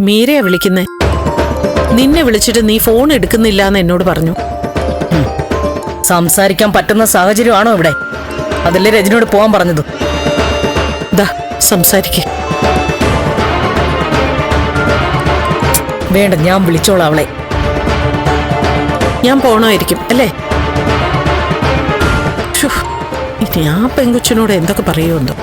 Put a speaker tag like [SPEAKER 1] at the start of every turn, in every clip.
[SPEAKER 1] മീരയാ വിളിക്കുന്നേ. നിന്നെ വിളിച്ചിട്ട് നീ ഫോൺ എടുക്കുന്നില്ല എന്ന് എന്നോട് പറഞ്ഞു.
[SPEAKER 2] സംസാരിക്കാൻ പറ്റുന്ന സാഹചര്യമാണോ ഇവിടെ? അതല്ലേ രജനിയോട് പോകാൻ പറഞ്ഞത്.
[SPEAKER 1] ദാ സംസാരിക്കേ.
[SPEAKER 2] വേണ്ട ഞാൻ വിളിച്ചോളാം അവളെ.
[SPEAKER 1] ഞാൻ പോണമായിരിക്കും അല്ലേ? ഇനി ആ പെങ്കൊച്ചിനോട് എന്തൊക്കെ പറയുമെന്തോ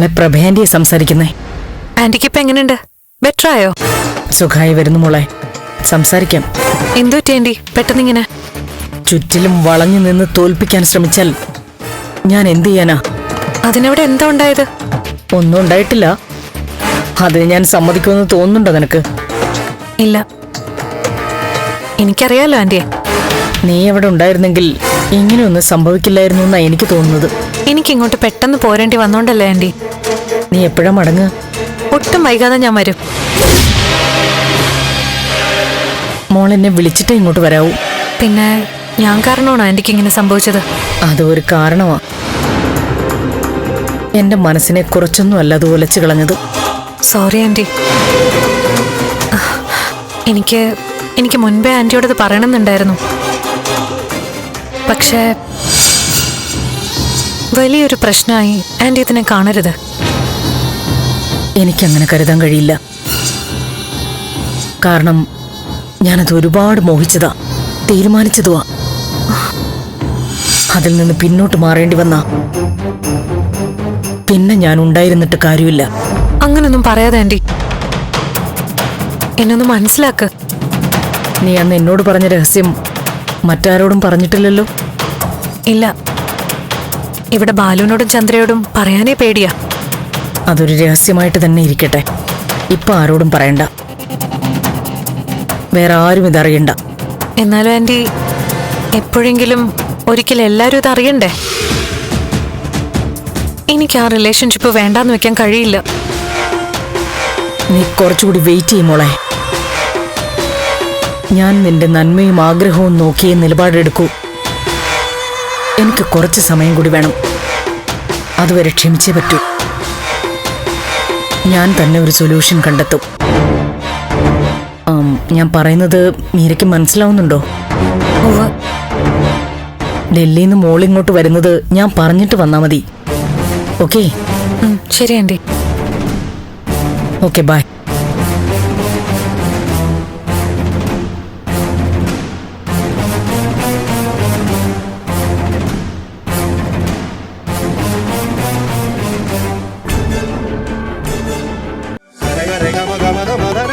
[SPEAKER 2] മോളെ പ്രഭയാന്റിയെ സംസാരിക്കുന്നേ.
[SPEAKER 3] ആന്റിക്ക് ഇപ്പൊ എങ്ങനെയുണ്ട്? ബെറ്റർ ആയോ?
[SPEAKER 2] സുഖായി വരുന്നു മോളെ. സംസാരിക്കാം.
[SPEAKER 3] എന്തോ ടേണ്ടി പെട്ടെന്ന് ഇങ്ങനെ
[SPEAKER 2] ചുറ്റിലും വളഞ്ഞു നിന്ന് തോൽപ്പിക്കാൻ ശ്രമിച്ചാൽ ഞാൻ എന്ത് ചെയ്യാനാ?
[SPEAKER 3] അതിനവിടെ എന്താ ഉണ്ടായത്?
[SPEAKER 2] ഒന്നും ഉണ്ടായിട്ടില്ല. അതിന് ഞാൻ സമ്മതിക്കുമെന്ന് തോന്നുന്നുണ്ടോ നിനക്ക്?
[SPEAKER 3] ഇല്ല. എനിക്കറിയാലോ ആന്റിയെ
[SPEAKER 2] നീ അവിടെ ഉണ്ടായിരുന്നെങ്കിൽ ഇങ്ങനെയൊന്നും സംഭവിക്കില്ലായിരുന്നു എന്നാ എനിക്ക് തോന്നുന്നത്.
[SPEAKER 3] എനിക്കിങ്ങോട്ട് പെട്ടെന്ന് പോരേണ്ടി വന്നോണ്ടല്ലേ ആന്റി?
[SPEAKER 2] നീ എപ്പോഴാ മടങ്ങ്
[SPEAKER 3] ഒട്ടും വൈകാതെ ഞാൻ വരും.
[SPEAKER 2] മോൾ എന്നെ വിളിച്ചിട്ടേ ഇങ്ങോട്ട് വരാവൂ.
[SPEAKER 3] പിന്നെ ഞാൻ കാരണമാണോ ആന്റിക്ക് ഇങ്ങനെ സംഭവിച്ചത്?
[SPEAKER 2] അതൊരു കാരണമാ. എന്റെ മനസ്സിനെ കുറച്ചൊന്നും അല്ല അത് ഉലച്ചു കളഞ്ഞത്.
[SPEAKER 3] Sorry aunty. എനിക്ക് എനിക്ക് മുൻപേ ആന്റിയോട് ഇത് പറയണമെന്നുണ്ടായിരുന്നു. പക്ഷേ വലിയൊരു പ്രശ്നമായി ആന്റി ഇതിനെ കാണരുത്.
[SPEAKER 2] എനിക്കങ്ങനെ കരുതാൻ കഴിയില്ല. കാരണം ഞാനത് ഒരുപാട് മോഹിച്ചതാ തീരുമാനിച്ചതുവാ. അതിൽ നിന്ന് പിന്നോട്ട് മാറേണ്ടി വന്ന പിന്നെ ഞാൻ ഉണ്ടായിരുന്നിട്ട് കാര്യമില്ല.
[SPEAKER 3] അങ്ങനൊന്നും പറയാതെ ആന്റി എന്നൊന്ന് മനസ്സിലാക്ക്.
[SPEAKER 2] നീ അന്ന് എന്നോട് പറഞ്ഞ രഹസ്യം മറ്റാരോടും പറഞ്ഞിട്ടില്ലല്ലോ?
[SPEAKER 3] ഇല്ല. ഇവിടെ ബാലുവിനോടും ചന്ദ്രയോടും പറയാനേ പേടിയാ.
[SPEAKER 2] അതൊരു രഹസ്യമായിട്ട് തന്നെ ഇരിക്കട്ടെ. ഇപ്പൊ ആരോടും പറയണ്ട. വേറെ ആരും ഇതറിയണ്ട
[SPEAKER 3] എന്നാലും ആന്റി എപ്പോഴെങ്കിലും ഒരിക്കൽ എല്ലാവരും ഇത് അറിയണ്ടേ? എനിക്ക് ആ റിലേഷൻഷിപ്പ് വേണ്ടാന്ന് വെക്കാൻ കഴിയില്ല.
[SPEAKER 2] നീ കുറച്ചുകൂടി വെയിറ്റ് ചെയ്യും മോളെ. ഞാൻ നിന്റെ നന്മയും ആഗ്രഹവും നോക്കിയേ നിലപാടെടുക്കൂ. എനിക്ക് കുറച്ച് സമയം കൂടി വേണം. അതുവരെ ക്ഷമിച്ചേ പറ്റൂ. ഞാൻ തന്നെ ഒരു സൊല്യൂഷൻ കണ്ടെത്തും. ഞാൻ പറയുന്നത് മീരയ്ക്ക് മനസ്സിലാവുന്നുണ്ടോ. ഡൽഹിയിൽ നിന്ന് മോളിങ്ങോട്ട് വരുന്നത് ഞാൻ പറഞ്ഞിട്ട് വന്നാ മതി. ഓക്കേ?
[SPEAKER 3] ശരി aunty
[SPEAKER 2] okay bye gama gama gama